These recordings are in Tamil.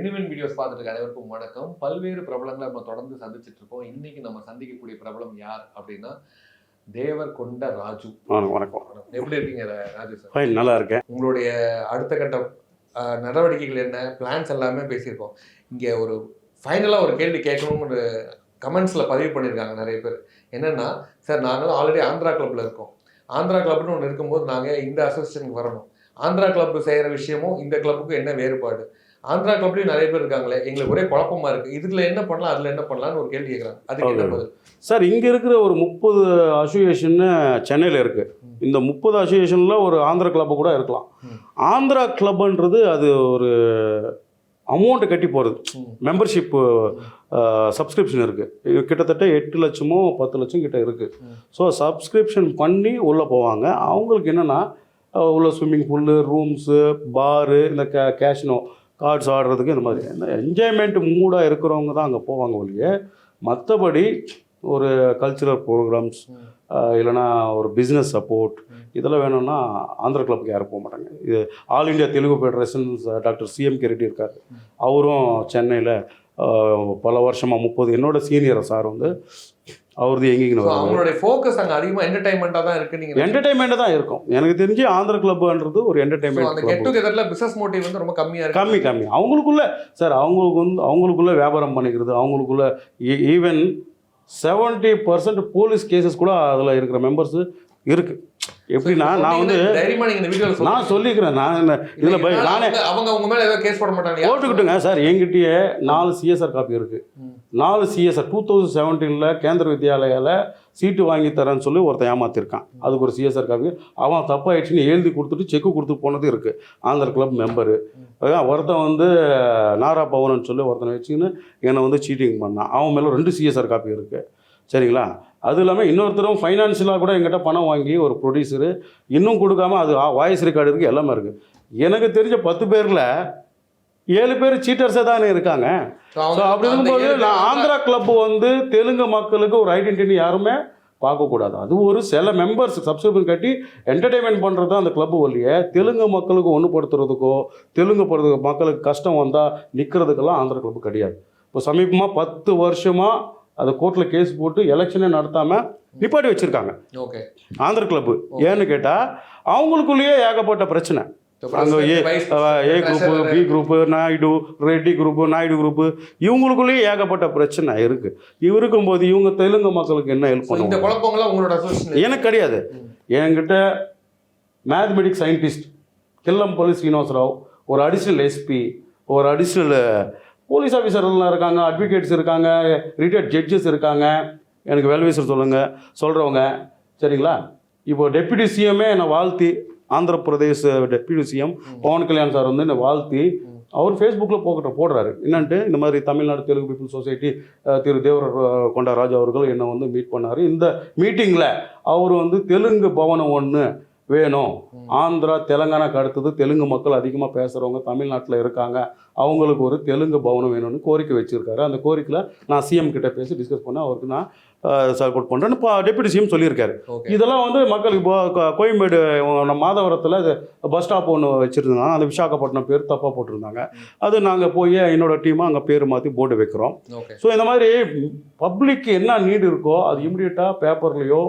வினுவின் வீடியோஸ் பார்த்துட்டு அனைவருக்கும் வணக்கம். பல்வேறு பிரபலங்களை நம்ம தொடர்ந்து சந்திச்சிட்டு இருக்கோம். இன்னைக்கு நம்ம சந்திக்கக்கூடிய பிரபலம் யார் அப்படின்னா தேவர் கொண்ட ராஜு. வணக்கம். எப்படி இருக்கீங்க ராஜு சார் நல்லா இருக்கேன். உங்களுடைய அடுத்த கட்ட நடவடிக்கைகள் என்ன? பிளான்ஸ் எல்லாமே பேசியிருக்கோம். இங்கே ஒரு ஃபைனலாக ஒரு கேள்வி கேட்கணும்னு கமெண்ட்ஸில் பதிவு பண்ணியிருக்காங்க நிறைய பேர். என்னன்னா சார் நாங்கள் ஆல்ரெடி ஆந்திரா கிளப்ல இருக்கோம். ஆந்திரா கிளப்னு ஒன்று இருக்கும்போது நாங்கள் இந்த அசோசியேஷனுக்கு வரணும். ஆந்திரா கிளப் செய்கிற விஷயமும் இந்த கிளப்புக்கும் என்ன வேறுபாடு? ஆந்திரா கிளப்லயும் நிறைய பேர் இருக்காங்களே எங்களுக்கு ஒரே குழப்பமா இருக்கு இதுல என்ன பண்ணலாம் அதுல என்ன பண்ணலாம்னு ஒரு கேள்வி கேட்குறாங்க அதுக்கு என்ன Okay. பதில் சார் இங்கே இருக்கிற ஒரு முப்பது அசோசியேஷன் சென்னையில் இருக்குது ம். இந்த முப்பது அசோசியேஷனில் ஒரு ஆந்திரா கிளப்பு கூட இருக்கலாம். ஆந்திரா கிளப்ன்றது அது ஒரு அமௌண்ட்டு கட்டி போகிறது ம். மெம்பர்ஷிப் சப்ஸ்கிரிப்ஷன் இருக்குது கிட்டத்தட்ட எட்டு லட்சமோ பத்து லட்சம் கிட்ட இருக்குது. ஸோ சப்ஸ்கிரிப்ஷன் பண்ணி உள்ளே போவாங்க அவங்களுக்கு என்னென்னா உள்ள ஸ்விம்மிங் பூலு ரூம்ஸு பாரு இந்த கே கேஷ்னோ கார்ட்ஸ் ஆடுறதுக்கு இந்த மாதிரி என்ஜாய்மெண்ட் மூடாக இருக்கிறவங்க தான் அங்கே போவாங்க ஒழிய மற்றபடி ஒரு கல்ச்சுரல் ப்ரோக்ராம்ஸ் ம். இல்லைன்னா ஒரு பிஸ்னஸ் சப்போர்ட். இதெல்லாம் வேணும்னா ஆந்திரா கிளப்புக்கு யாரும் போக மாட்டாங்க இது all India Telugu federation doctor CM K Reddy இருக்கார். அவரும் சென்னையில் பல வருஷமாக முப்பது என்னோட சீனியர் சார் வந்து அவரது எங்கேங்கன்னு அவங்களுடைய ஃபோக்கஸ் அங்க அதிகமா என்டர்டைன்மெண்டா தான் இருக்கு நீங்க என்டர்டைன்மெண்ட் தான் இருக்கும். எனக்கு தெரிஞ்சு ஆந்திர கிளப்புன்றது ஒரு So, அந்த என்டர்டைன்மெண்ட் கெட் டுகெதர்ல பிசினஸ் மோட்டிவ் வந்து ரொம்ப கம்மியா இருக்கு. கம்மி கம்மி. அவங்களுக்குள்ள சார் அவங்களுக்கு வந்து அவங்களுக்குள்ள வியாபாரம் பண்ணிக்கிறது அவங்களுக்குள்ள even seventy percent police cases கூட அதில் இருக்கிற மெம்பர்ஸ் இருக்கு. எப்படின்னா நான் வந்து தைரியமா நீங்க இந்த வீடியோல நான் சொல்லிக்கிறேன் நான் இதில் நானே அவங்க உங்க மேல ஏதோ கேஸ் போட மாட்டாங்க போட்டுக்கிட்டுங்க சார் என்கிட்டயே நாலு சிஎஸ்ஆர் காப்பி இருக்குது ம். நாலு சிஎஸ்ஆர் டூ தௌசண்ட் செவன்டீனில் கேந்திர வித்யாலயாவில் சீட்டு வாங்கி தரேன்னு சொல்லி ஒருத்தன் ஏமாத்திருக்கான். அதுக்கு ஒரு சிஎஸ்ஆர் காப்பி அவன் தப்பாயிடுச்சுன்னு எழுதி கொடுத்துட்டு செக்கு கொடுத்து போனது இருக்குது ஆந்திர கிளப் மெம்பரு ஒருத்தன் வந்து நாரா பவன் சொல்லி ஒருத்தனை வச்சுக்கின்னு என்னை வந்து சீட்டிங் பண்ணான். அவன் மேலே ரெண்டு சிஎஸ்ஆர் காப்பி இருக்குது சரிங்களா? அது இல்லாமல் இன்னொருத்தரும் ஃபைனான்ஷியலாக கூட எங்கிட்ட பணம் வாங்கி ஒரு ப்ரொடியூசரு இன்னும் கொடுக்காம அது வாய்ஸ் ரெக்கார்டு இருக்குது எல்லாமே இருக்குது எனக்கு தெரிஞ்ச பத்து பேரில் ஏழு பேர் சீட்டர்ஸே தானே இருக்காங்க. ஸோ அப்படி இருக்கும்போது நான் ஆந்திரா கிளப் வந்து தெலுங்கு மக்களுக்கு ஒரு ஐடென்டிட்டி யாருமே பார்க்கக்கூடாது. அது ஒரு சில மெம்பர்ஸ் சப்ஸ்கிரிப்ஷன் கட்டி என்டர்டைன்மெண்ட் பண்ணுறது தான் அந்த கிளப் ஒழிய தெலுங்கு மக்களுக்கு ஒன்றுபடுத்துறதுக்கோ தெலுங்கு படுறது மக்களுக்கு கஷ்டம் வந்தால் நிற்கிறதுக்கெல்லாம் ஆந்திரா கிளப் கிடையாது. இப்போ சமீபமாக பத்து வருஷமாக அதை கோர்ட்டில் கேஸ் போட்டு எலெக்ஷனே நடத்தாமல் நிப்பாட்டி வச்சுருக்காங்க. ஓகே ஆந்திர கிளப்பு ஏன்னு கேட்டால் அவங்களுக்குள்ளேயே ஏகப்பட்ட பிரச்சனை. அங்கே A A group B group Naidu Reddy group Naidu group இவங்களுக்குள்ளேயே ஏகப்பட்ட பிரச்சனை இருக்குது இருக்கும்போது இவங்க தெலுங்கு மக்களுக்கு என்ன ஹெல்ப் பண்ணுவாங்க? எனக்கு கிடையாது. என்கிட்ட மேத்தமெட்டிக்ஸ் சயின்டிஸ்ட் கில்லம்பள்ளி ஸ்ரீனிவாசராவ் ஒரு அடிஷ்னல் எஸ்பி ஒரு அடிஷ்னல் போலீஸ் ஆஃபீஸர்லாம் இருக்காங்க அட்வொகேட்ஸ் இருக்காங்க ரிட்டையர்ட் ஜட்ஜஸ் இருக்காங்க. எனக்கு வெல்விசர் சொல்லுங்கள் சொல்கிறவங்க சரிங்களா? இப்போ டெப்யூட்டி சிஎம்மே என்னை வாழ்த்தி Andhra Pradesh deputy CM Pawan Kalyan sir வந்து என்னை வாழ்த்தி அவர் ஃபேஸ்புக்கில் போகிற போடுறாரு. என்னன்ட்டு இந்த மாதிரி Tamil Nadu Telugu people society Thiru Devarakonda ராஜா அவர்கள் என்னை வந்து மீட் பண்ணார். இந்த மீட்டிங்கில் அவர் வந்து தெலுங்கு பவனம் ஒன்று வேணும். ஆந்திரா தெலுங்கானாக்கு அடுத்தது தெலுங்கு மக்கள் அதிகமாக பேசுகிறவங்க தமிழ்நாட்டில் இருக்காங்க. அவங்களுக்கு ஒரு தெலுங்கு பவனம் வேணும்னு கோரிக்கை வச்சுருக்காரு. அந்த கோரிக்கையில் நான் சிஎம் கிட்ட பேசி டிஸ்கஸ் பண்ண அவருக்கு நான் சப்போர்ட் பண்ணுறேன்னு இப்போ டெப்யூட்டி சிஎம் சொல்லியிருக்காரு. இதெல்லாம் வந்து மக்களுக்கு இப்போ கோயம்பேடு நம்ம மாதவரத்தில் இது பஸ் ஸ்டாப் ஒன்று வச்சுருந்தாங்க அந்த விசாகப்பட்டினம் பேர் தப்பாக போட்டிருந்தாங்க. அது நாங்கள் போய் என்னோட டீமாக அங்கே பேர் மாற்றி போர்டு வைக்கிறோம். ஸோ இந்த மாதிரி பப்ளிக் என்ன நீடு இருக்கோ அது இம்மிடியட்டாக பேப்பர்லேயோ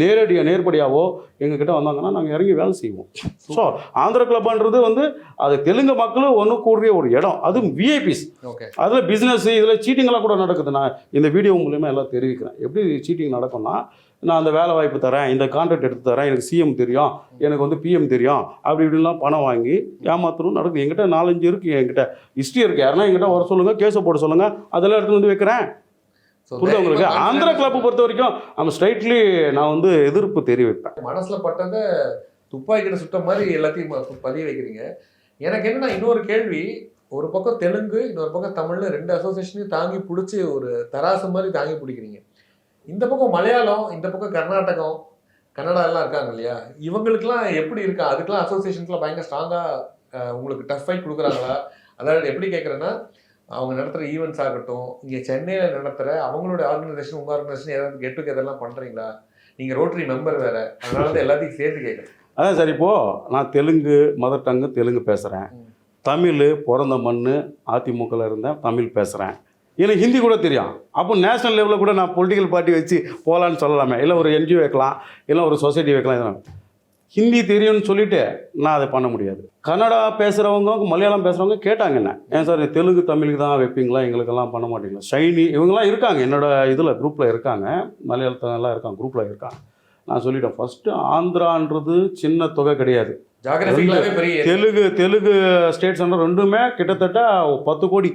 நேரடியாக நேர்படியாவோ எங்ககிட்ட வந்தாங்கன்னா நாங்கள் இறங்கி வேலை செய்வோம். ஸோ ஆந்திர கிளப்ன்றது வந்து அது தெலுங்கு மக்களும் ஒன்று கூடிய ஒரு இடம். அதுவும் விஐபிஸ் அதில் பிஸ்னஸ் இதில் சீட்டிங்லாம் கூட நடக்குது நான் இந்த வீடியோ மூலியமாக எல்லாம் தெரிவிக்கிறேன். எப்படி சீட்டிங் நடக்கும்னா நான் அந்த வேலை வாய்ப்பு தரேன் இந்த கான்ட்ராக்ட் எடுத்து தரேன் எனக்கு சிஎம் தெரியும் எனக்கு வந்து பிஎம் தெரியும் அப்படி இப்படிலாம் பணம் வாங்கி ஏமாத்தணும் நடக்குது. என்கிட்ட நாலஞ்சு இருக்குது என்கிட்ட. ஹிஸ்ட்ரி இருக்குது யாருன்னா என்கிட்ட வர சொல்லுங்கள் கேஸை போட சொல்லுங்கள் அதெல்லாம் எடுத்து வந்து வைக்கிறேன். புரியுது உங்களுக்கு? ஆந்திரா கிளப்பை பொறுத்த வரைக்கும் நம்ம ஸ்ட்ரைட்லி நான் வந்து எதிர்ப்பு தெரிவிப்பேன். மனசுல பட்டதை துப்பாக்கிட்ட சுட்ட மாதிரி எல்லாத்தையும் பதிய வைக்கிறீங்க. எனக்கு என்னன்னா இன்னொரு கேள்வி. ஒரு பக்கம் தெலுங்கு இன்னொரு பக்கம் தமிழ்ல ரெண்டு அசோசியேஷனையும் தாங்கி பிடிச்சி ஒரு தராசு மாதிரி தாங்கி பிடிக்கிறீங்க. இந்த பக்கம் மலையாளம் இந்த பக்கம் கர்நாடகம் கன்னடா எல்லாம் இருக்காங்க இல்லையா? இவங்களுக்குலாம் எப்படி இருக்கா? அதுக்கெல்லாம் அசோசியேஷனுக்குலாம் பயங்கர ஸ்ட்ராங்கா உங்களுக்கு டஃப் ஃபைட் கொடுக்குறாங்களா? அதாவது எப்படி கேட்குறேன்னா அவங்க நடத்துகிற ஈவெண்ட்ஸ் ஆகட்டும் இங்கே சென்னையில் நடத்துகிற அவங்களோட ஆர்கனைசேஷன் உங்கள் ஆர்கனைசேஷன் ஏதாவது கெட் டுகெதர்லாம் பண்ணுறீங்களா நீங்கள் ரோட்டரி மெம்பர் வேற. அதனால தான் எல்லாத்தையும் சேர்த்து கேட்குறேன். அதான் சார் இப்போது நான் தெலுங்கு மதர் டங்கு தெலுங்கு பேசுகிறேன். தமிழ் பிறந்த மண் அதிமுகவில் இருந்தேன் தமிழ் பேசுகிறேன் எனக்கு ஹிந்தி கூட தெரியும். அப்போ நேஷனல் லெவலில் கூட நான் பொலிட்டிக்கல் பார்ட்டி வச்சு போகலான்னு சொல்லலாமே. இல்லை ஒரு என்ஜிஓ வைக்கலாம். இல்லை ஒரு சொசைட்டி வைக்கலாம். இதெல்லாம் ஹிந்தி தெரியும்னு சொல்லிட்டு நான் அதை பண்ண முடியாது. கன்னடா பேசுகிறவங்க மலையாளம் பேசுகிறவங்க கேட்டாங்க என்ன? ஏன் சார் தெலுங்கு தமிழுக்கு தான் வைப்பீங்களா? எங்களுக்கெல்லாம் பண்ண மாட்டீங்களா? ஷைனி இவங்கெல்லாம் இருக்காங்க. என்னோடய இதில் குரூப்பில் இருக்காங்க. மலையாளத்தெல்லாம் இருக்காங்க. குரூப்பில் இருக்காங்க. நான் சொல்லிட்டேன். ஃபஸ்ட்டு ஆந்திரான்றது சின்ன தொகை கிடையாது. தெலுங்கு தெலுங்கு ஸ்டேட்ஸ் ரெண்டுமே கிட்டத்தட்ட பத்து கோடி.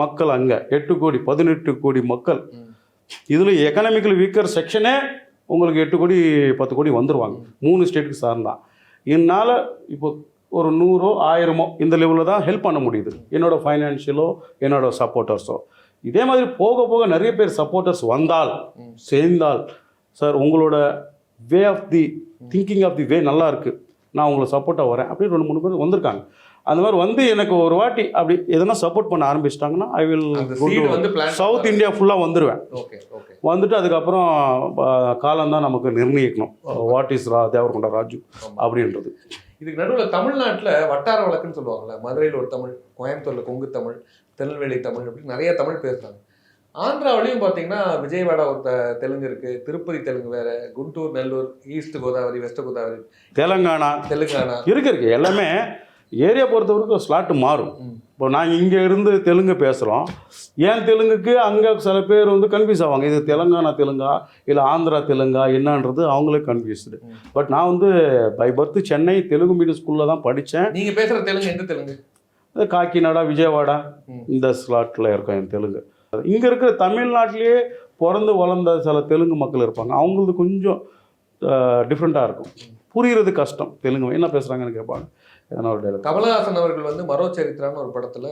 மக்கள் அங்கே. எட்டு கோடி பதினெட்டு கோடி மக்கள். இதில் எக்கனாமிக்கல் வீக்கர் செக்ஷனே உங்களுக்கு எட்டு கோடி பத்து கோடி வந்துருவாங்க. மூணு ஸ்டேட்டுக்கு சார்ந்தான். என்னால் இப்போ ஒரு நூறோ ஆயிரமோ இந்த லெவலில் தான் ஹெல்ப் பண்ண முடியுது. என்னோட ஃபைனான்ஷியலோ என்னோட சப்போர்ட்டர்ஸோ இதே மாதிரி போக போக நிறைய பேர் சப்போர்ட்டர்ஸ் வந்தால். சேர்ந்தால் சார் உங்களோட way of the thinking of the way நல்லா இருக்குது நான் உங்களை சப்போர்ட்டாக வரேன். அப்படின்னு ரெண்டு மூணு பேர் வந்திருக்காங்க. அந்த மாதிரி வந்து எனக்கு ஒரு வாட்டி அப்படி எதனா சப்போர்ட் பண்ண ஆரம்பிச்சிட்டாங்கன்னா ஐ வில் சவுத் இந்தியா ஃபுல்லாக வந்துடுவேன் ஓகே ஓகே வந்துட்டு அதுக்கப்புறம் காலம் தான் நமக்கு நிர்ணயிக்கணும். What is Ra Devarakonda Raju. அப்படின்றது. இதுக்கு நடுவுல தமிழ்நாட்டுல வட்டார வழக்குன்னு சொல்லுவாங்கல்ல மதுரையில் ஒரு தமிழ் கோயம்புத்தூர்ல கொங்கு தமிழ் திருநெல்வேலி தமிழ் அப்படி நிறைய தமிழ் பேசுறாங்க. ஆந்திராவிலையும் பார்த்தீங்கன்னா விஜயவாடா ஒரு த- தெலுங்கு இருக்கு. திருப்பதி தெலுங்கு வேற குண்டூர் நெல்லூர் ஈஸ்ட் கோதாவரி வெஸ்ட் கோதாவரி. தெலங்கானா? தெலுங்கானா. இருக்கு இருக்கு. எல்லாமே ஏரியா பொறுத்தவரைக்கும் ஸ்லாட்டு மாறும். இப்போ நாங்கள் இங்கே இருந்து தெலுங்கு பேசுகிறோம் ஏன் தெலுங்குக்கு அங்கே சில பேர் வந்து கன்ஃபியூஸ் ஆவாங்க. இது தெலுங்கானா தெலுங்கா இல்லை ஆந்திரா தெலுங்கா என்னன்றது அவங்களே கன்ஃபியூஸ்டு. பட் நான் வந்து by birth Chennai Telugu medium ஸ்கூலில் தான் படித்தேன் நீங்க பேசுற தெலுங்கு எந்த தெலுங்கு? காக்கிநாடா விஜயவாடா. இந்த ஸ்லாட்டில் இருக்கும் என் தெலுங்கு. இங்கே இருக்கிற தமிழ்நாட்டிலேயே பிறந்து வளர்ந்த சில தெலுங்கு மக்கள் இருப்பாங்க. அவங்களது கொஞ்சம் டிஃப்ரெண்ட்டாக இருக்கும். புரிகிறது கஷ்டம். தெலுங்கு என்ன பேசுகிறாங்கன்னு கேட்பாங்க. ஒரு கமலஹாசன் அவர்கள் வந்து மரோ சரித்திரான்னு ஒரு படத்தில்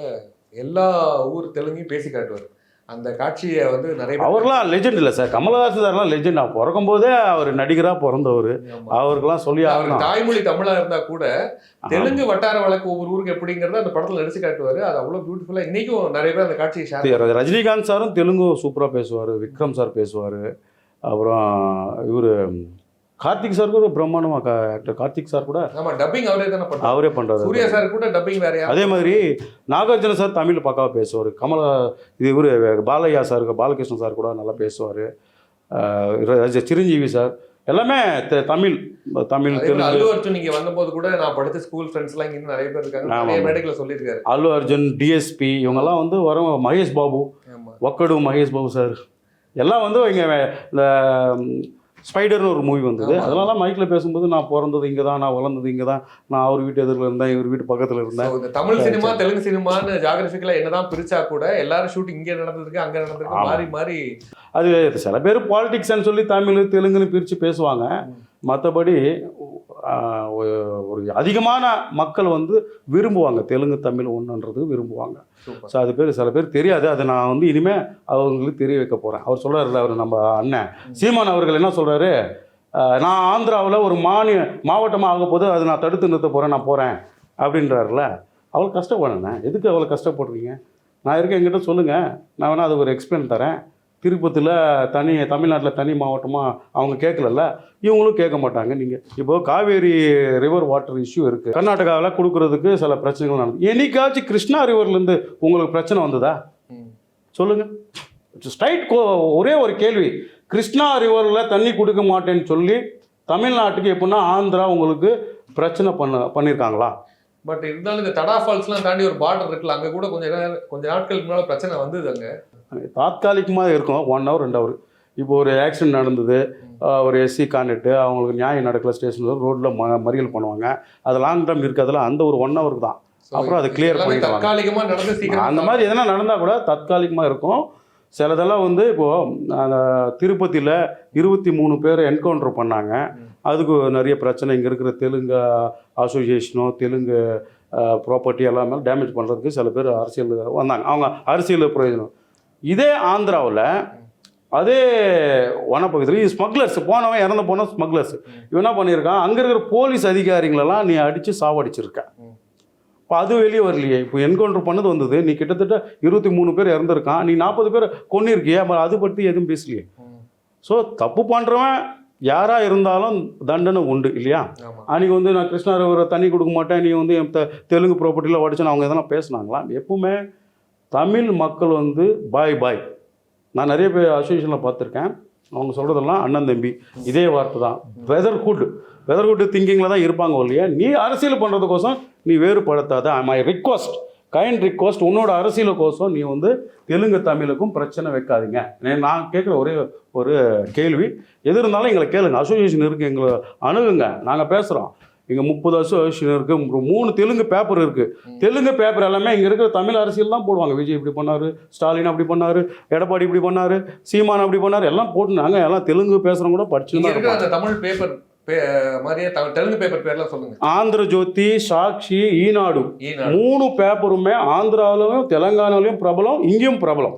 எல்லா ஊர் தெலுங்கையும் பேசி காட்டுவார். அந்த காட்சியை வந்து நிறைய அவர்லாம் லெஜெண்ட் இல்லை சார். கமலஹாசன் சார்லாம் லெஜெண்ட் அவர் பிறக்கும் போதே அவர் நடிகராக பிறந்தவர். அவருக்கெல்லாம் சொல்லி அவருக்கு ஆகணும். தாய்மொழி தமிழா இருந்தா கூட தெலுங்கு வட்டார வழக்கு ஒவ்வொரு ஊருக்கு எப்படிங்கறத அந்த படத்துல நடிச்சு காட்டுவாரு. அது அவ்வளவு பியூட்டிஃபுல்லா இன்னைக்கும் நிறைய பேர் அந்த காட்சியை ஷேர் ரஜினிகாந்த் சாரும் தெலுங்கு சூப்பராக பேசுவார். விக்ரம் சார் பேசுவார். அப்புறம் இவர் கார்த்திக் சார் கூட பிரம்மாண்டமாக ஆக்டர் கார்த்திக் சார் கூட ஆமா டப்பிங் அவரே தானே அவரே பண்ணுறாரு சூர்யா சார் கூட டப்பிங் வேற அதே மாதிரி நாகார்ஜுன சார் தமிழ் பக்காவாக பேசுவார். கமலா இது இவர் பாலையா சார் பாலகிருஷ்ணன் சார் கூட நல்லா பேசுவார். சிரஞ்சீவி சார். எல்லாமே தெ- தமிழ் தமிழ் அல்லு அர்ஜுன் இங்க வந்தபோது கூட நான் படிச்ச ஸ்கூல் ஃப்ரெண்ட்ஸ் எல்லாம் இங்க நிறைய பேர் இருக்காங்க. நிறைய. மேடைகளை சொல்லியிருக்காரு. அல்லு அர்ஜுன் டிஎஸ்பி இவங்கெல்லாம் வந்து வரும் மகேஷ் பாபு ஒக்கடு மகேஷ் பாபு சார். எல்லாம் வந்து இங்கே இந்த ஸ்பைடர்னு ஒரு மூவி வந்தது. அதெல்லாம் மைக்கில் பேசும்போது நான் பிறந்தது இங்கே தான் நான் வளர்ந்தது இங்கே தான் நான் அவர் வீட்டு எதிரில் இருந்தேன் இவர் வீட்டு பக்கத்தில் இருந்தேன் தமிழ் சினிமா. தெலுங்கு சினிமான்னு ஜாகிரபிக்கலா என்னதான் பிரிச்சா கூட எல்லாரும் ஷூட்டிங் இங்க நடந்திருக்கு அங்க நடந்திருக்கு. மாறி மாறி அது சில பேர் பாலிடிக்ஸ்னு சொல்லி தமிழ் தெலுங்குன்னு பிரித்து பேசுவாங்க. மற்றபடி ஒரு அதிகமான மக்கள் வந்து விரும்புவாங்க. தெலுங்கு தமிழ் ஒன்றுன்றது விரும்புவாங்க. ஸோ அது பேர் சில பேர் தெரியாது. அதை நான் வந்து இனிமேல் அவங்களுக்கு தெரிய வைக்க போகிறேன் அவர் சொல்கிறாருல அவர் நம்ம அண்ணன். சீமான் அவர்கள் என்ன சொல்கிறாரு நான் ஆந்திராவில் ஒரு மாநில மாவட்டமாக ஆக போது அதை நான் தடுத்து நிறுத்த போகிறேன் நான் போகிறேன் அப்படின்றாருல அவ்வளோ கஷ்டப்படுறேன். எதுக்கு அவ்வளோ கஷ்டப்படுறீங்க? நான் இருக்கேன் என்கிட்ட சொல்லுங்கள் நான் வேணால் அது ஒரு எக்ஸ்பிளைன் தரேன். திருப்பதியில் தனி தமிழ்நாட்டில் தனி மாவட்டமாக அவங்க கேட்கலல்ல இவங்களும் கேட்க மாட்டாங்க நீங்கள் இப்போ காவேரி ரிவர் வாட்டர் இஷ்யூ இருக்குது கர்நாடகாவில் கொடுக்குறதுக்கு சில பிரச்சனைகள் நடந்து என்னைக்காச்சும் கிருஷ்ணா ரிவர்லேருந்து உங்களுக்கு பிரச்சனை வந்ததா? ம். சொல்லுங்க. ஸ்ட்ரைட் ஒரே ஒரு கேள்வி. கிருஷ்ணா ரிவரில் தண்ணி கொடுக்க மாட்டேன்னு சொல்லி தமிழ்நாட்டுக்கு எப்படின்னா ஆந்திரா உங்களுக்கு பிரச்சனை பண்ண பண்ணியிருக்காங்களா பட் இருந்தாலும் இந்த தடா ஃபால்ஸ்லாம் தாண்டி ஒரு பார்டர் இருக்குல்ல அங்க கூட கொஞ்ச நேரம் கொஞ்ச நாட்களுக்கு முன்னால பிரச்சனை வந்தது அங்க. தாத்காலிகமாக இருக்கும் ஒன் ஹவர் ரெண்டு ஹவர் இப்போ ஒரு ஆக்சிடென்ட் நடந்தது ஒரு எஸ்சி கான்டெக்ட் அவங்களுக்கு நியாயம் நடக்கல ஸ்டேஷனில் ரோட்டில் ம மறியல் பண்ணுவாங்க. அது லாங் டேர்ம் இருக்கிறதுல அந்த ஒரு ஒன் ஹவருக்கு தான். அப்புறம் அதை எல்லாமே பண்ணிடுவாங்க. அந்த மாதிரி எதனா நடந்தால் கூட தற்காலிகமாக இருக்கும். சிலதெல்லாம் வந்து இப்போது அந்த திருப்பதியில் இருபத்தி மூணு பேர் என்கவுண்டர் பண்ணாங்க. அதுக்கு நிறைய பிரச்சனை. இங்கே இருக்கிற தெலுங்கு அசோசியேஷனோ தெலுங்கு ப்ராப்பர்ட்டி எல்லாமே டேமேஜ் பண்ணுறதுக்கு சில பேர் அரசியல் வந்தாங்க. அவங்க அரசியல் பிரயோஜனம். இதே ஆந்திராவில் அதே வனப்பகுதியில் ஸ்மக்லர்ஸ் போனவன் இறந்து போன ஸ்மக்லர்ஸ் இவன் என்ன பண்ணியிருக்கான்? அங்கே இருக்கிற போலீஸ் அதிகாரிங்களெல்லாம் நீ அடித்து சாவடிச்சிருக்க. இப்போ அது வெளியே வரலையே. இப்போ என்கவுண்டர் பண்ணது வந்தது. நீ கிட்டத்தட்ட இருபத்தி மூணு பேர் இறந்துருக்கான். நீ நாற்பது பேர் அப்புறம் அது பற்றி எதுவும் பேசலையே. ஸோ தப்பு பண்ணுறவன் யாராக இருந்தாலும் தண்டனை உண்டு இல்லையா? ஆமா. அன்றைக்கி வந்து நான் கிருஷ்ணர் ஒரு தண்ணி கொடுக்க மாட்டேன் நீ வந்து என் தெலுங்கு ப்ராப்பர்ட்டியில் உடச்சுன்னு அவங்க எதனா பேசுனாங்களா? எப்பவுமே தமிழ் மக்கள் வந்து பாய் பாய் நான் நிறைய பேர் அசோசியேஷனில் பார்த்துருக்கேன். அவங்க சொல்கிறதெல்லாம் அண்ணன் தம்பி இதே வார்த்தை தான். வெதர்ஹுட் வெதர்ஹுட் திங்கிங்கில் தான் இருப்பாங்க இல்லையா நீ அரசியல் பண்ணுறதுக்கோசம் நீ வேறுபடுத்தாத. மை ரிக்வஸ்ட் கைண்ட் ரிக்வஸ்ட் உன்னோட அரசியலுக்கோசம் நீ வந்து தெலுங்கு தமிழுக்கும் பிரச்சனை வைக்காதீங்க. நான் கேட்குற ஒரே ஒரு கேள்வி எது இருந்தாலும் எங்களை கேளுங்க. அசோசியேஷன் இருக்குது எங்களை அணுகுங்க. நாங்கள் பேசுகிறோம் இங்கே முப்பது அசோசியேஷன் இருக்குது மூணு தெலுங்கு பேப்பர் இருக்குது தெலுங்கு பேப்பர் எல்லாமே இங்கே இருக்கிற தமிழ் அரசியல் தான் போடுவாங்க. விஜய் இப்படி பண்ணாரு ஸ்டாலின் அப்படி பண்ணாரு எடப்பாடி இப்படி பண்ணாரு சீமான் அப்படி பண்ணாரு எல்லாம் போட்டு நாங்கள் எல்லாம் தெலுங்கு பேசுகிறவங்க கூட படிச்சு தமிழ் பேப்பர் மாதிரியே தமிழ் தெலுங்கு பேப்பர் பேர்லாம் சொல்லுங்க. ஆந்திர ஜோதி சாக்ஷி ஈநாடு. ஈனாடு மூணு பேப்பருமே ஆந்திராவிலும் தெலங்கானாலையும் பிரபலம் இங்கேயும் பிரபலம்.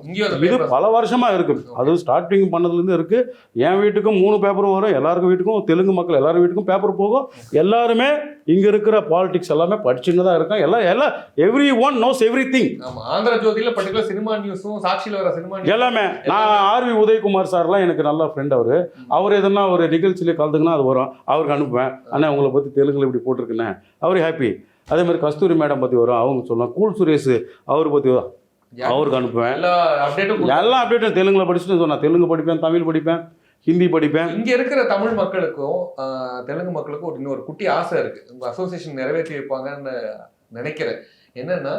இது பல வருஷமா இருக்கு. அது ஸ்டார்டிங் பண்ணதுலேருந்து இருக்கு. என் வீட்டுக்கும் மூணு பேப்பரும் வரும். எல்லாருக்கும் வீட்டுக்கும் தெலுங்கு மக்கள் எல்லாரும் வீட்டுக்கும் பேப்பர் போகும். எல்லாருமே இங்க இருக்கிற பாலிடிக்ஸ் எல்லாமே படிச்சுன்னு தான் இருக்கோம் எல்லாம் எல்லாம் everyone knows everything Andhra ஜோதியில பர்டிகுலர் சினிமா நியூஸும் சாட்சியில வர சினிமா நியூஸ் எல்லாமே. நான் ஆர்வி உதயகுமார் சார்லாம் எனக்கு நல்ல ஃப்ரெண்ட் அவர். அவர் எதனா ஒரு நிகழ்ச்சியில கலந்துக்குன்னா அது வரும். அவருக்கு அனுப்புவேன். அண்ணா உங்களை பற்றி தெலுங்குல இப்படி போட்டிருக்குண்ணே. அவர் ஹாப்பி அதே மாதிரி கஸ்தூரி மேடம் பற்றி வரும். அவங்க சொல்லலாம். கூல் சுரேஷ் அவர் பற்றி அவருக்கு அனுப்புவேன். எல்லா அப்டேட்டும் எல்லா அப்டேட்டும் தெலுங்குல படிச்சுட்டு சொன்னேன் தெலுங்கு படிப்பேன் தமிழ் படிப்பேன் ஹிந்தி படிப்பேன். இங்க இருக்கிற தமிழ் மக்களுக்கும் தெலுங்கு மக்களுக்கும் ஒரு இன்னொரு குட்டி ஆசை இருக்கு. உங்க அசோசியேஷன் நிறைவேற்றி வைப்பாங்கன்னு நினைக்கிறேன். என்னன்னா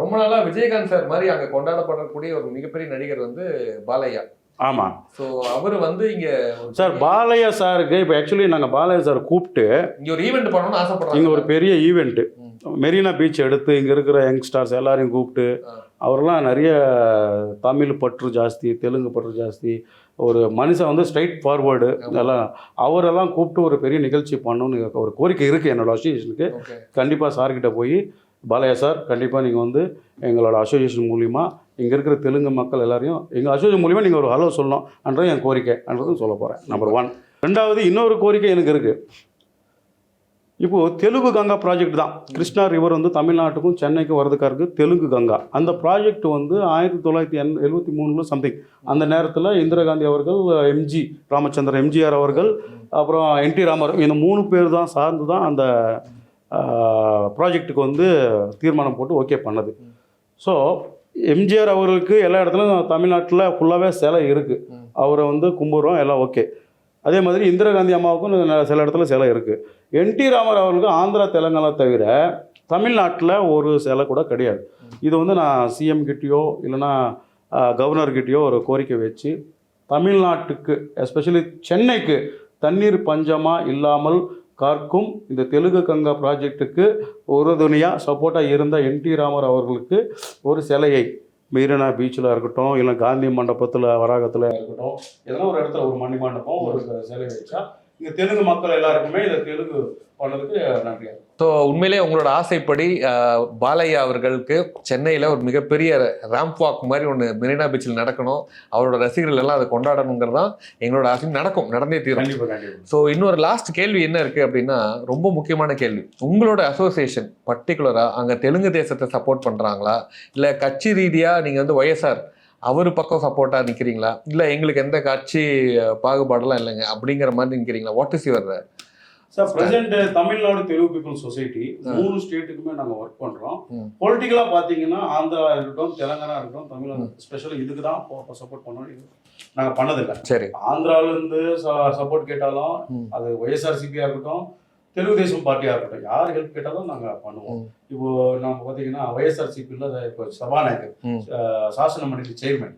ரொம்ப நாளா விஜயகாந்த் சார் மாதிரி அங்க கொண்டாடப்படக்கூடிய ஒரு மிகப்பெரிய நடிகர் வந்து பாலையா. ஆமாம் ஸோ அவர் வந்து இங்க சார் பாலையா சாருக்கு இப்போ ஆக்சுவலி நாங்கள் பாலையா சார் கூப்பிட்டு இங்க ஒரு ஈவெண்ட் பண்ணணும்னு ஆசைப்படுறாங்க இங்கே ஒரு பெரிய ஈவெண்ட்டு. மெரினா பீச் எடுத்து இங்கே இருக்கிற யங்ஸ்டர்ஸ் எல்லாரையும் கூப்பிட்டு. அவரெல்லாம் நிறைய தமிழ் பற்று ஜாஸ்தி தெலுங்கு பற்று ஜாஸ்தி ஒரு மனுஷன் வந்து ஸ்ட்ரைட் ஃபார்வேர்டு ஆமா. எல்லாம் அவரெல்லாம் கூப்பிட்டு ஒரு பெரிய நிகழ்ச்சி பண்ணணும்னு ஒரு கோரிக்கை இருக்குது என்னோட அசோசியேஷனுக்கு கண்டிப்பாக சார்கிட்ட போய் பாலையா சார் கண்டிப்பாக நீங்கள் வந்து எங்களோட அசோசியேஷன் மூலிமா இங்கே இருக்கிற தெலுங்கு மக்கள் எல்லாரையும் எங்கள் அசோசியேஷன் மூலிமா நீங்கள் ஒரு ஹலோ சொல்லணும் என்றதும் என் கோரிக்கைன்றதும் சொல்ல போகிறேன் நம்பர் ஒன் ரெண்டாவது இன்னொரு கோரிக்கை எனக்கு இருக்குது இப்போது தெலுங்கு கங்கா ப்ராஜெக்ட் தான். கிருஷ்ணா ரிவர் வந்து தமிழ்நாட்டுக்கும் சென்னைக்கும் வரதுக்காக இருக்குது தெலுங்கு கங்கா. அந்த ப்ராஜெக்ட் வந்து ஆயிரத்தி தொள்ளாயிரத்தி எண் எழுபத்தி மூணில் சம்திங் அந்த நேரத்தில் இந்திரா காந்தி அவர்கள் எம்ஜி ராமச்சந்திரன் எம்ஜிஆர் அவர்கள் அப்புறம் என்டி ராமர் இந்த மூணு பேர் தான் சார்ந்து தான் அந்த ப்ராஜெக்ட்டுக்கு வந்து தீர்மானம் போட்டு ஓகே பண்ணது. ஸோ எம்ஜிஆர் அவர்களுக்கு எல்லா இடத்துலையும் தமிழ்நாட்டில் ஃபுல்லாகவே சிலை இருக்குது. அவரை வந்து கும்பிட்றோம் எல்லாம் ஓகே அதே மாதிரி இந்திரா காந்தி அம்மாவுக்கும் சில இடத்துல சிலை இருக்குது என்டி ராமர் அவர்களுக்கு ஆந்திரா தெலுங்கானா தவிர தமிழ்நாட்டில் ஒரு சிலை கூட கிடையாது. இது வந்து நான் சிஎம் கிட்டேயோ இல்லைன்னா கவர்னர்கிட்டயோ ஒரு கோரிக்கை வச்சு தமிழ்நாட்டுக்கு எஸ்பெஷலி சென்னைக்கு தண்ணீர் பஞ்சமாக இல்லாமல் கார்க்கும் இந்த தெலுங்கு கங்கா ப்ராஜெக்ட்டுக்கு உறுதுணையாக சப்போர்ட்டாக இருந்த என்டி ராமர் அவர்களுக்கு ஒரு சிலையை மெரினா பீச்சில் இருக்கட்டும் இல்லை காந்தி மண்டபத்தில் வராகத்தில் இருக்கட்டும் எதனா ஒரு இடத்துல ஒரு மணி மண்டபம் ஒரு சிலை வச்சா இங்கே தெலுங்கு மக்கள் எல்லாருக்குமே இந்த தெலுங்கு பண்ணதுக்கு நன்றி. ஸோ உண்மையிலே உங்களோட ஆசைப்படி பாலையா அவர்களுக்கு சென்னையில் ஒரு மிகப்பெரிய ரேம்ப் வாக் மாதிரி ஒன்று மெரினா பீச்சில் நடக்கணும். அவரோட ரசிகர்கள் எல்லாம் அதை கொண்டாடணுங்கிறது தான் எங்களோட ஆசை. நடக்கும் நடந்தே தீரும். ஸோ இன்னொரு லாஸ்ட் கேள்வி என்ன இருக்குது அப்படின்னா ரொம்ப முக்கியமான கேள்வி. உங்களோட அசோசியேஷன் பர்டிகுலராக அங்கே தெலுங்கு தேசத்தை சப்போர்ட் பண்ணுறாங்களா இல்லை கட்சி ரீதியாக நீங்கள் வந்து ஒய்எஸ்ஆர் அவர் பக்கம் சப்போர்ட்டாக நிற்கிறீங்களா இல்லை எங்களுக்கு எந்த கட்சி பாகுபாடெல்லாம் இல்லைங்க. அப்படிங்கிற மாதிரி நிற்கிறீங்களா what is your sir present Tamil Nadu Telugu people society. மூணு ஸ்டேட்டுக்குமே நாங்கள் ஒர்க் பண்ணுறோம். பொலிட்டிக்கலாக பார்த்தீங்கன்னா ஆந்திரா இருக்கட்டும் தெலுங்கானா இருக்கட்டும் தமிழ்நாடு ஸ்பெஷலாக இதுக்கு தான் சப்போர்ட் பண்ணோம். நாங்கள் பண்ணதில்லை. சரி. ஆந்திராவிலேருந்து சப்போர்ட் கேட்டாலும். அது ஒய்எஸ்ஆர்சிபியாக இருக்கட்டும் தெலுங்குதேசம் பார்ட்டியாக இருக்கட்டும் யார் ஹெல்ப் கேட்டாலும் நாங்கள் பண்ணுவோம். இப்போ நம்ம பார்த்தீங்கன்னா ஒய்எஸ்ஆர்சிபியில் இப்போ சபாநாயகர் சாசன மன்றி சேர்மன்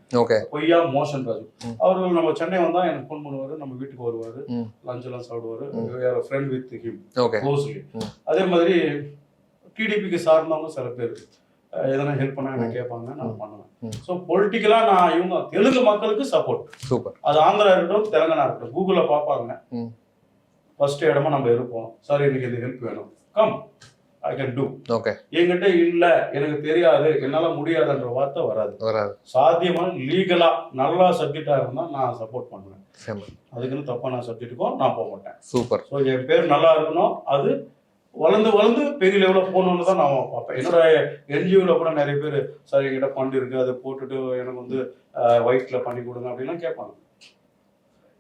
பொய்யா மோகன் ராஜு ம். அவர்கள் நம்ம சென்னை வந்தால் எனக்கு ஃபோன் பண்ணுவார் நம்ம வீட்டுக்கு வருவார் ம். லஞ்ச் எல்லாம் சாப்பிடுவார். Friend with him closely. அதே மாதிரி டிடிபிக்கு சார்ந்தவங்க சில பேர் எதனா ஹெல்ப் பண்ணா என்ன கேட்பாங்க நான். பண்ணுவேன். ஸோ பொலிட்டிக்கலாக நான் இவங்க தெலுங்கு மக்களுக்கு சப்போர்ட் சூப்பர் அது ஆந்திரா இருக்கட்டும் தெலுங்கானா இருக்கட்டும் கூகுளில் பார்ப்பாங்க. ஃபர்ஸ்ட் இடமா நம்ம இருப்போம் சார் எனக்கு இந்த ஹெல்ப் வேணும். Come I can do okay என்கிட்ட இல்லை. எனக்கு தெரியாது. என்னால் முடியாதுன்ற வார்த்தை வராது. வராது. சாத்தியமான லீகலாக நல்லா சப்ஜெக்டாக இருந்தால் நான் சப்போர்ட் பண்ணுவேன். அதுக்குன்னு தப்பான சப்ஜெக்ட்டுக்கும் நான் போக மாட்டேன். சூப்பர் ஸோ என் பேர் நல்லா இருக்கணும். அது வளர்ந்து வளர்ந்து பெரிய லெவலில் போகணுன்னு தான் நான் பார்ப்பேன். என்னோட என்ஜிஓவில் கூட நிறைய பேர் சார் என்கிட்ட ஃபண்ட் இருக்குது அதை போட்டுட்டு எனக்கு வந்து ஒயிட்டில் பண்ணி கொடுங்க அப்படின்லாம் கேட்பாங்க.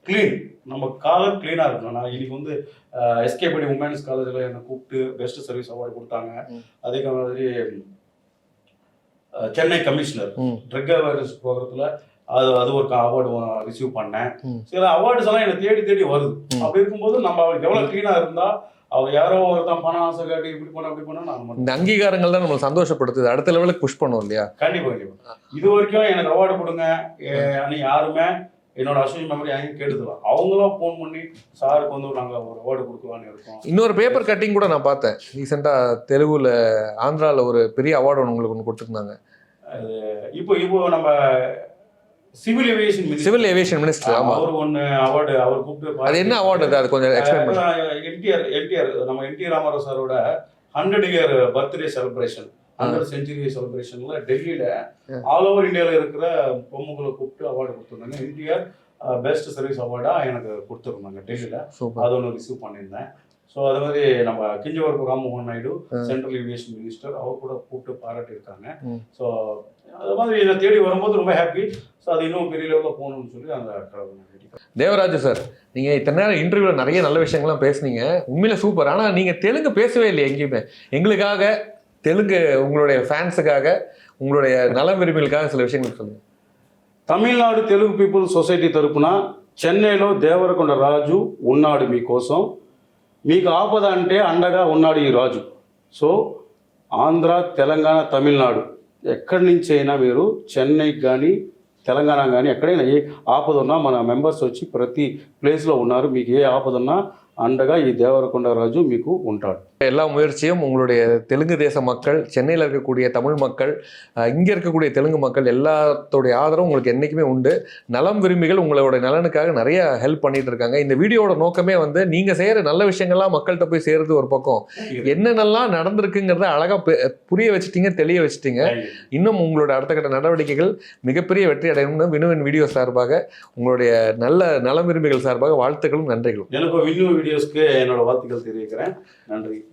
க்ளீன் நம்ம காலர் க்ளீனாக இருக்கணும். நான் இன்னைக்கு வந்து எஸ்கேபடி உமன்ஸ் காலேஜில் என்னை கூப்பிட்டு பெஸ்ட் சர்வீஸ் அவார்டு கொடுத்தாங்க. அதே மாதிரி சென்னை கமிஷனர். ட்ரக் அவேர்னஸ் ப்ரோக்ரத்தில் அது அது ஒரு அவார்டு ரிசீவ் பண்ணேன். சில அவார்ட்ஸ் எல்லாம் எனக்கு தேடி தேடி வருது. அப்படி இருக்கும்போது நம்ம அவருக்கு எவ்வளோ க்ளீனாக இருந்தா அவர் யாரோ ஒருத்தன் பணம் ஆசை காட்டி இப்படி பண்ண அப்படி பண்ணா நான் இந்த அங்கீகாரங்கள் தான் நம்மளை சந்தோஷப்படுத்துது. அடுத்த லெவலுக்கு புஷ் பண்ணும் இல்லையா? கண்டிப்பா கண்டிப்பா. இது வரைக்கும் எனக்கு அவார்டு கொடுங்க. அன்னைக்கு யாருமே என்னோட அஸ்வினி மெமரி யாரையும் கேட்டதில்ல அவங்களும் ஃபோன் பண்ணி சாருக்கு வந்து நாங்கள் ஒரு அவார்டு கொடுக்கலான்னு இருக்கோம். இன்னொரு பேப்பர் கட்டிங் கூட நான் பார்த்தேன். ரீசெண்டாக தெலுங்குல ஆந்திரால ஒரு பெரிய அவார்டு ஒன்று உங்களுக்கு ஒன்று கொடுத்துருந்தாங்க. இப்போ இப்போ நம்ம civil aviation civil aviation minister ஆமா அவர் ஒன்று அவார்டு அவர் கூப்பிட்டு அது என்ன அவார்டு அது? அது கொஞ்சம் எக்ஸ்பிளைன் பண்ணுங்க. என்டிஆர் என்டிஆர் நம்ம என்டி ராமாராவ் சாரோட hundred year birthday celebration hundred century செலிப்ரேஷன்ல டெல்லியில. ஆல் ஓவர் இந்தியாவில் இருக்கிற பொம்முகளை கூப்பிட்டு அவார்டு கொடுத்துருந்தாங்க. இந்தியா பெஸ்ட் சர்வீஸ் அவார்டா எனக்கு கொடுத்துருந்தாங்க டெல்லியில. அது ஒன்று ரிசீவ் பண்ணியிருந்தேன். ஸோ அது மாதிரி நம்ம Kinjarapu Rammohan Naidu. Central aviation minister அவர் கூட கூப்பிட்டு பாராட்டியிருக்காங்க. ஸோ அது மாதிரி இதை தேடி வரும்போது ரொம்ப ஹாப்பி ஸோ அது இன்னும் பெரிய லெவலில் போகணும்னு சொல்லி அந்த. தேவராஜு சார் நீங்க இத்தனை நேரம் இன்டர்வியூல நிறைய நல்ல விஷயங்கள்லாம் பேசுனீங்க. உண்மையில சூப்பர். ஆனா நீங்க தெலுங்கு பேசவே இல்லையே எங்கேயுமே. எங்களுக்காக தெலுங்கு உங்களுடைய ஃபேன்ஸுக்காக உங்களுடைய நல விரும்பிகளுக்காக சில விஷயங்கள் சொல்லுங்க తమిళనాడు తెలుగు పీపుల్ సొసైటీ తరపున చెన్నైలో దేవరకొండ రాజు ఉన్నాడు మీకోసం మీకు ఆపద అంటే అండగా ఉన్నాడు ఈ రాజు సో ఆంధ్ర తెలంగాణ తమిళనాడు ఎక్కడి నుంచి అయినా మీరు చెన్నైకి కానీ తెలంగాణ కానీ ఎక్కడైనా ఏ ఆపద ఉన్నా మన మెంబర్స్ వచ్చి ప్రతి ప్లేస్లో ఉన్నారు మీకు ఏ ఆపద ఉన్నా అండగా ఈ దేవరకొండ రాజు మీకు ఉంటాడు எல்லா முயற்சியும் உங்களுடைய தெலுங்கு தேச மக்கள் சென்னையில் இருக்கக்கூடிய தமிழ் மக்கள் இங்க இருக்கக்கூடிய தெலுங்கு மக்கள் எல்லாத்தோடைய ஆதரவும் உங்களுக்கு என்னைக்குமே உண்டு. நலம் விரும்பிகள் உங்களோட நலனுக்காக நிறைய ஹெல்ப் பண்ணிட்டு இருக்காங்க. இந்த வீடியோட நோக்கமே வந்து நீங்க செய்யற நல்ல விஷயங்கள்லாம் மக்கள்கிட்ட போய் சேர்றது ஒரு பக்கம். என்னென்னலாம் நடந்திருக்குங்கிறத அழகா பெ- புரிய வச்சுட்டீங்க தெளிய வச்சுட்டீங்க. இன்னும் உங்களோட அடுத்த கட்ட நடவடிக்கைகள் மிகப்பெரிய வெற்றி அடையணும்னு வினுவின் வீடியோ சார்பாக உங்களுடைய நல்ல நலம் விரும்பிகள் சார்பாக வாழ்த்துக்களும் நன்றிகளும். எனக்கு வின்யூ வீடியோஸ்க்கு என்னோட வாழ்த்துக்கள் தெரிவிக்கிறேன். நன்றி.